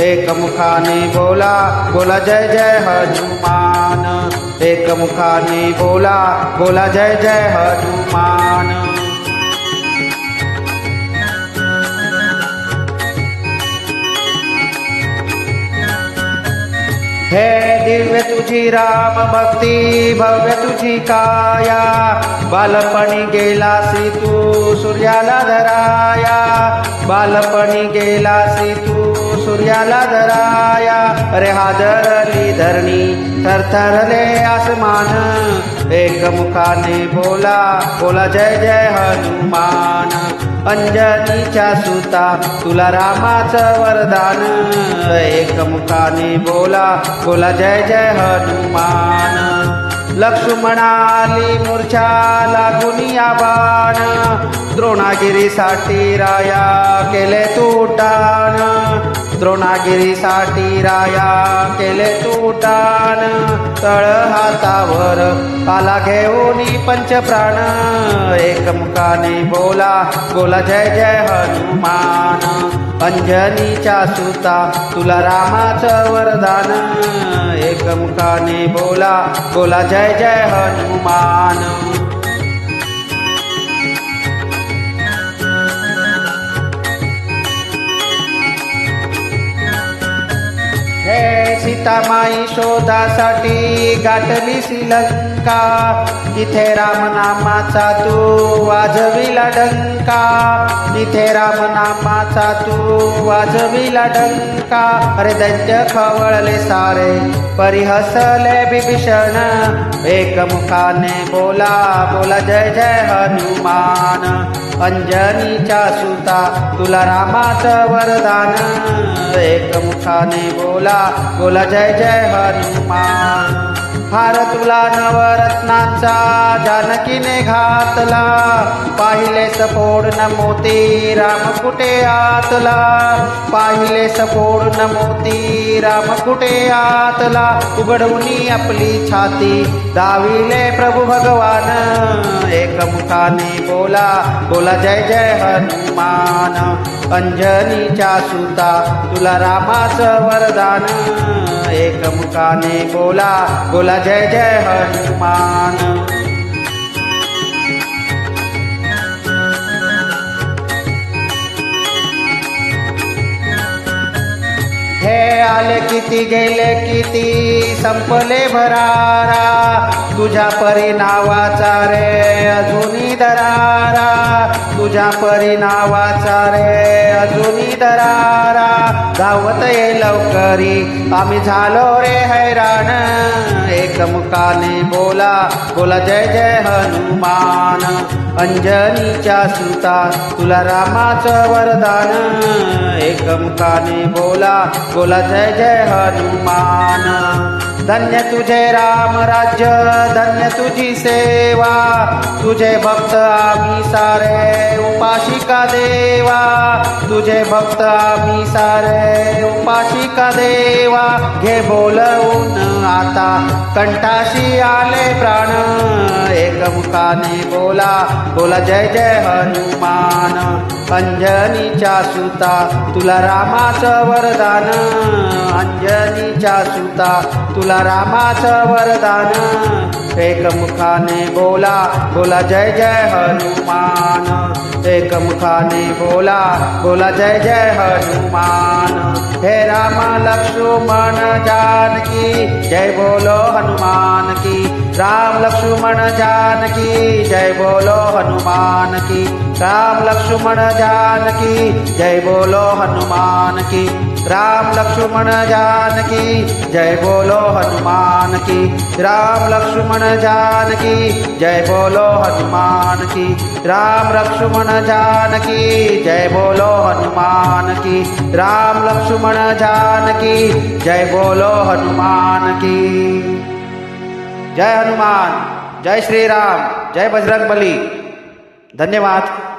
एक मुखाने बोला बोला जय जय हनुमान. एक मुखाने बोला बोला जय जय हनुमान. हे दिव्य तुझी राम भक्ती भव्य तुझी काया. बालपणी गेलासी तू सूर्याला धराया. बालपणी गेलासी तू सूर्याला धराया अरे हादरली धरणी थरथरले आसमान. एक मुखाने बोला बोला जय जय हनुमान. अंजनीच्या सुता तुला रामाचं वरदान. एक मुखाने बोला बोला जय जय हनुमान. लक्ष्मणाली मूर्छा लागून या बाण. द्रोणागिरीसाठी राया केले तुटान. द्रोणागिरीसाठी राया केले तुटान. तळ हातावर आला घेऊन पंचप्राण एकमुखाने बोला बोला जय जय हनुमान. अंजनीच्या सुता तुला रामाचं वरदान. एकमुखाने बोला बोला जय जय हनुमान. हे सीतामाई शोधासाठी गाठली श्रीलंका तिथे रामनामाचा तू वाजविला डंका. तिथे रामनामाचा तू वाजविला डंका. अरे दैत्य खवळले सारे परिहसले बिभीषण एकमुखाने बोला बोला जय जय हनुमान. अंजनीच्या सुता तुला रामाचं वरदान. एकमुखाने बोला बोला जय जय हनुमान. हार तुला नवरत्नाचा जानकीने घातला. पाहिले सपोड न मोती राम कुठे आतला? पाहिले सपोड न मोती राम कुठे आतला? उघडवणी आपली छाती दाविले प्रभू भगवान. एकमुखाने बोला बोला जय जय हनुमान. अंजनीच्या सुता तुला रामाचं वरदान. एकमुखाने बोला बोला जय जय हनुमान हे आले किती गेले किती संपले भरारा। तुझ्या परी रे अजूनी दरारा। तुझ्या परिणावाचा रे. अजूनी दरारा धावत ये लवकरी. आम्ही झालो रे हैराण. एकमुखाने बोला बोला जय जय हनुमान. अंजनीच्या सुता तुला रामाचं वरदान. एकमुखाने बोला बोला जय जय हनुमान. धन्य तुझे राम राज्य धन्य तुझी सेवा. तुझे भक्त आम्ही सारे उपाशिका देवा. तुझे भक्त आम्ही सारे उपाशिका देवा. घे बोलवून आता कंठाशी आले प्राण. एकमुखाने बोला बोला जय जय हनुमान. अंजनीच्या सुता तुला रामाचं वरदान. अंजनीच्या सुता तुला रामाचं वरदान. एकमुखाने बोला बोला जय जय हनुमान. एकमुखाने बोला बोला जय जय हनुमान. हे राम लक्ष्मण जानकी जय बोलो हनुमान की. राम लक्ष्मण जानकी जय बोलो हनुमान की. राम लक्ष्मण जानकी जय बोलो हनुमान की. राम लक्ष्मण जानकी, जय बोलो हनुमान की। राम लक्ष्मण जानकी, जय बोलो हनुमान की। राम लक्ष्मण जानकी, जय बोलो हनुमान की। राम लक्ष्मण जानकी, जय बोलो हनुमान की। जय हनुमान, जय श्री राम जय बजरंग बली धन्यवाद।